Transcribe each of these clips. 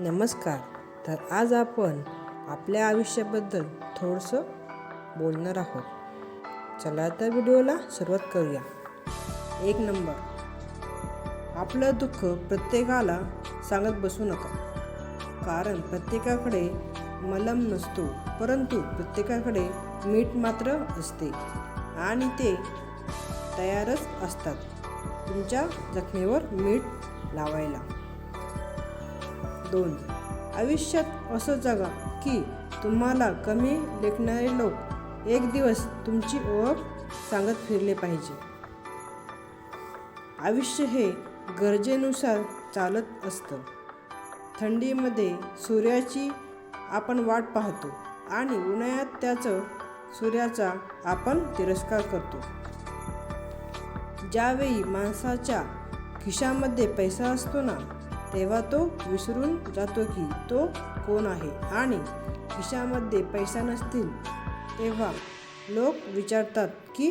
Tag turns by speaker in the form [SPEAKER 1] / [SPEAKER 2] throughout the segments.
[SPEAKER 1] नमस्कार. तर आज आपण आपल्या आयुष्याबद्दल थोडंसं बोलणार आहोत. चला तर व्हिडिओला सुरुवात करूया. एक नंबर. आपलं दुःख प्रत्येकाला सांगत बसू नका. कारण प्रत्येकाकडे मलम नसतो परंतु प्रत्येकाकडे मीठ मात्र असते आणि ते तयारच असतात तुमच्या जखमेवर मीठ लावायला. दोन. आयुष्यात असं जगा की तुम्हाला कमी लेखणारे लोक एक दिवस तुमची ओळख सांगत फिरले पाहिजे. आयुष्य हे गरजेनुसार चालत असतं. थंडीमध्ये सूर्याची आपण वाट पाहतो आणि उन्हाळ्यात त्याचं सूर्याचा आपण तिरस्कार करतो. ज्यावेळी माणसाच्या खिशामध्ये पैसा असतो ना तेव्हा तो विसरून जातो की तो कोण आहे? आणि खिशामध्ये पैसा नसतील तेव्हा लोक विचारतात की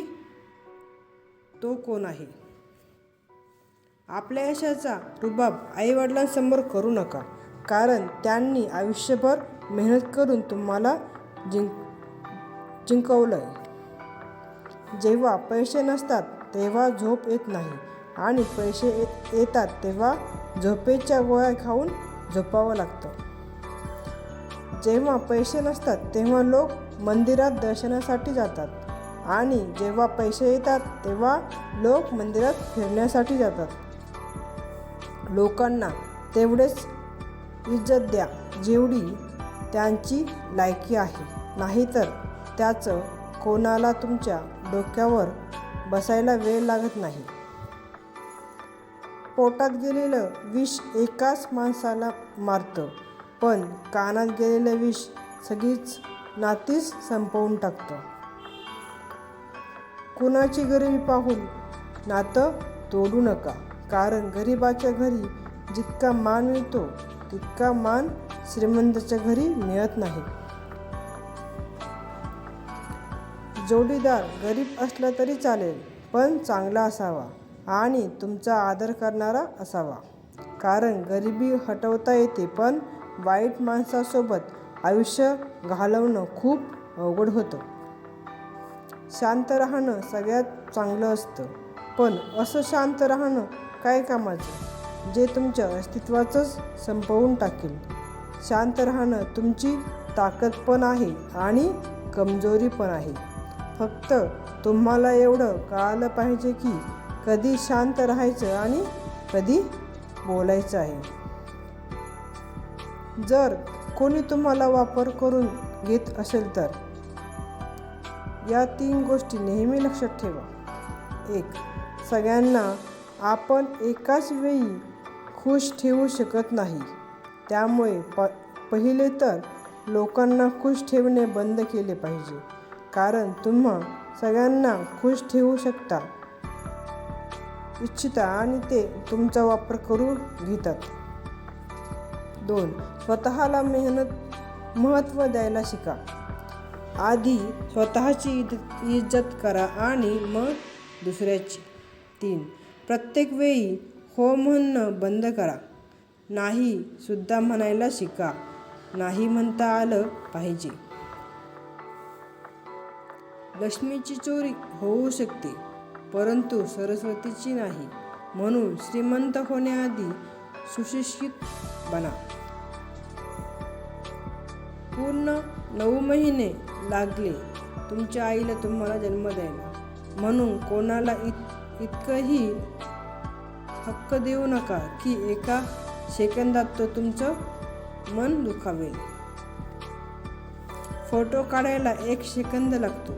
[SPEAKER 1] तो कोण आहे? आपल्या यशाचा रुबाब आईवडिलांसमोर करू नका कारण त्यांनी आयुष्यभर मेहनत करून तुम्हाला जिंक जिंकवलं आहे जेव्हा पैसे नसतात तेव्हा झोप येत नाही आणि पैसे ये- येतात तेव्हा झोपेच्या गोळ्या खाऊन झोपावं लागतं. जेव्हा पैसे नसतात तेव्हा लोक मंदिरात दर्शनासाठी जातात. आणि जेव्हा पैसे येतात तेव्हा लोक मंदिरात फिरण्यासाठी जातात. लोकांना तेवढेच इज्जत द्या जेवढी त्यांची लायकी आहे. नाहीतर त्याचं कोणाला तुमच्या डोक्यावर बसायला वेळ लागत नाही. पोटात गेलेलं विष एकाच माणसाला मारतं. पण कानात गेलेलं विष सगळीच नातीच संपवून टाकतं. कुणाची गरिबी पाहून नातं तोडू नका. कारण गरिबाच्या घरी जितका मान मिळतो तितका मान श्रीमंताच्या घरी मिळत नाही. जोडीदार गरीब असला तरी चालेल पण चांगला असावा. आणि तुमचा आदर करणारा असावा. कारण गरिबी हटवता येते पण वाईट माणसासोबत आयुष्य घालवणं खूप अवघड होतं. शांत राहणं सगळ्यात चांगलं असतं. पण असं शांत राहणं काय कामाचं? जे तुमच्या अस्तित्वाचंच संपवून टाकेल. शांत राहणं तुमची ताकद पण आहे आणि कमजोरी पण आहे. फक्त तुम्हाला एवढं कळालं पाहिजे की कधी शांत राहायचं आणि कधी बोलायचं आहे. जर कोणी तुम्हाला वापर करून घेत असेल तर या तीन गोष्टी नेहमी लक्षात ठेवा. एक सगळ्यांना आपण एकाच वेळी खुश ठेवू शकत नाही. त्यामुळे प पहिले तर लोकांना खुश ठेवणे बंद केले पाहिजे. कारण तुम्हा सगळ्यांना खुश ठेवू शकता. इच्छिता आणि ते तुमचा वापर करून घेतात. दोन स्वतःला मेहनत महत्त्व द्यायला शिका. आधी स्वतःची इज्जत करा आणि मग दुसऱ्याची. तीन प्रत्येक वेळी हो म्हणणं बंद करा. नाही सुद्धा म्हणायला शिका. नाही म्हणता आलं पाहिजे. लक्ष्मीची चोरी होऊ शकते. परंतु सरस्वतीची नाही म्हणून श्रीमंत होण्याआधी सुशिक्षित बना. पूर्ण नऊ महिने लागले तुमच्या आईला तुम्हाला जन्म द्यायला. म्हणून कोणाला इत इतकंही हक्क देऊ नका की एका सेकंदात तो तुमचं मन दुखावेल. फोटो काढायला एक सेकंद लागतो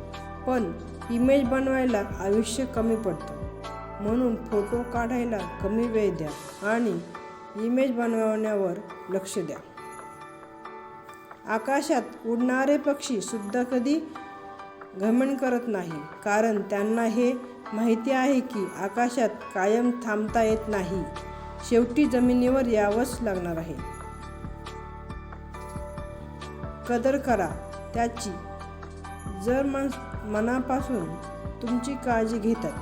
[SPEAKER 1] पण इमेज बनवायला आयुष्य कमी पडतं. म्हणून फोटो काढायला कमी वेळ द्या आणि इमेज बनवण्यावर लक्ष द्या. आकाशात उडणारे पक्षी सुद्धा कधी घमंड करत नाही कारण त्यांना हे माहिती आहे की आकाशात कायम थांबता येत नाही. शेवटी जमिनीवर यावंच लागणार आहे. कदर करा त्याची जर माणस मनापासून तुमची काळजी घेतात.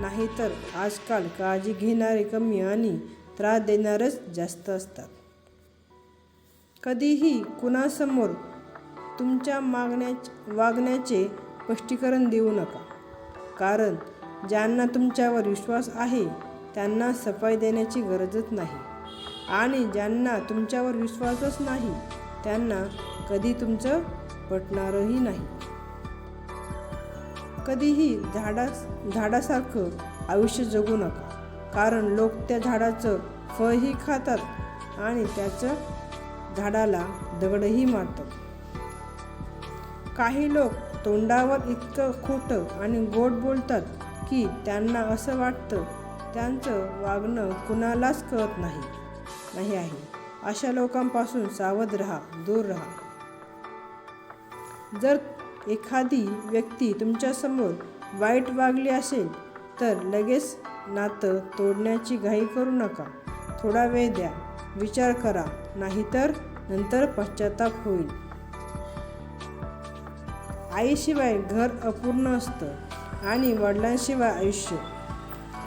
[SPEAKER 1] नाहीतर आजकाल काळजी घेणारे कमी आणि त्रास देणारच जास्त असतात. कधीही कुणासमोर तुमच्या मागण्या वागण्याचे स्पष्टीकरण देऊ नका. कारण ज्यांना तुमच्यावर विश्वास आहे त्यांना सफाई देण्याची गरजच नाही. आणि ज्यांना तुमच्यावर विश्वासच नाही त्यांना कधी तुमचं पटणारही नाही. कधीही झाडा झाडासारखं आयुष्य जगू नका. कारण लोक त्या झाडाचं फळही खातात आणि त्याचं झाडाला दगडही मारतात. काही लोक तोंडावर इतकं खोटं आणि गोड बोलतात की त्यांना असं वाटतं त्यांचं वागणं कुणालाच कळत नाही. नाही आहे. अशा लोकांपासून सावध राहा दूर राहा. जर एखादी व्यक्ती तुमच्यासमोर वाईट वागली असेल तर लगेच नातं तोडण्याची घाई करू नका. थोडा वेळ द्या. विचार करा. नाहीतर नंतर पश्चाताप होईल. आईशिवाय घर अपूर्ण असतं आणि वडिलांशिवाय आयुष्य.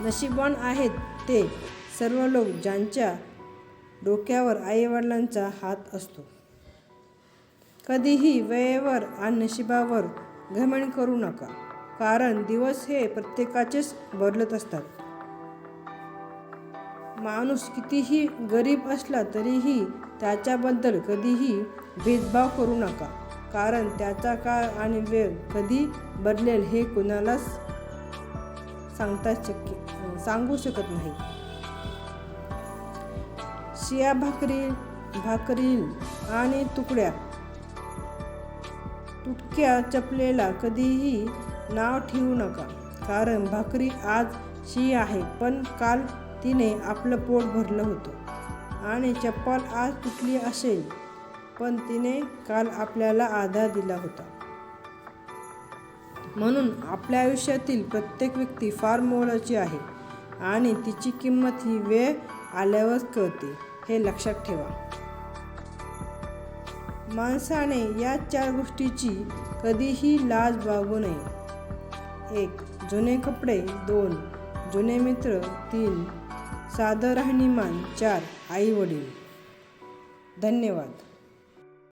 [SPEAKER 1] नशीबवान आहेत ते सर्व लोक ज्यांच्या डोक्यावर आईवडिलांचा हात असतो. कधीही वेळेवर आणि नशिबावर घमंड करू नका कारण दिवस हे प्रत्येकाचेच बदलत असतात. माणूस कितीही गरीब असला तरीही त्याच्याबद्दल कधीही भेदभाव करू नका कारण त्याचा काळ आणि वेळ कधी बदलेल हे कुणालाच सांगता शक्य सांगू शकत नाही. शिया भाकरी भाकरी आणि तुकड्या तुटक्या चपलेला कधीही नाव ठेवू नका. कारण भाकरी आज शी आहे पण काल तिने आपलं पोट भरलं होतं. आणि चप्पल आज तुटली असेल पण तिने काल आपल्याला आधार दिला होता. म्हणून आपल्या आयुष्यातील प्रत्येक व्यक्ती फार मोलाची आहे आणि तिची किंमत ही वेळ आल्यावरच कळते हे लक्षात ठेवा. माणसाने या चार गोष्टीची कधीही लाज बागू नये. एक जुने कपडे. दोन जुने मित्र. तीन साधं राहणीमान. चार आई वडील धन्यवाद.